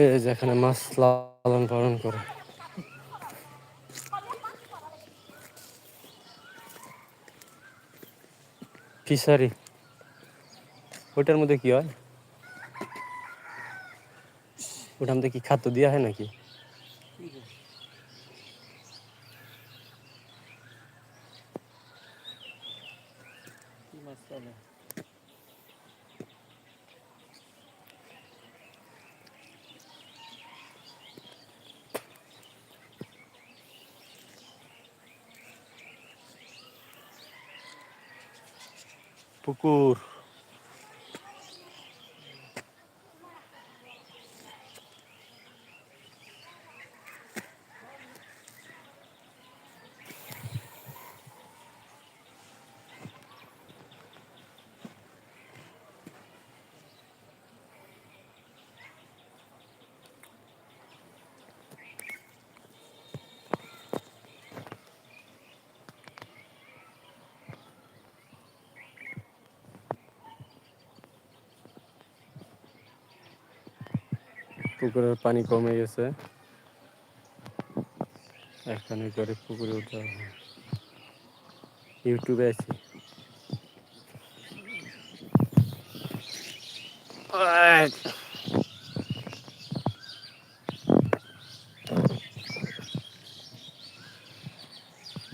এই যেখানে মাছ লালন পালন করে। ফিশারি ওইটার মধ্যে কি হয়? ওটার মধ্যে কি খাদ্য দেওয়া হয় নাকি? মাছ পুকুর পুকুরের পানি কমে গেছে। এখানে করে পুকুরে হবে। ইউটিউবে আছি।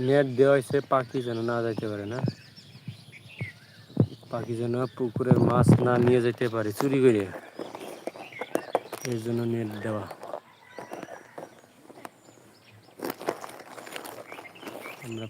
নেট দেওয়া হয়েছে, পাখি যেন না যাইতে পারে না। পাখি যেন পুকুরের মাছ না নিয়ে যেতে পারে, চুরি করে এই জন্য নেট দেওয়া। আমরা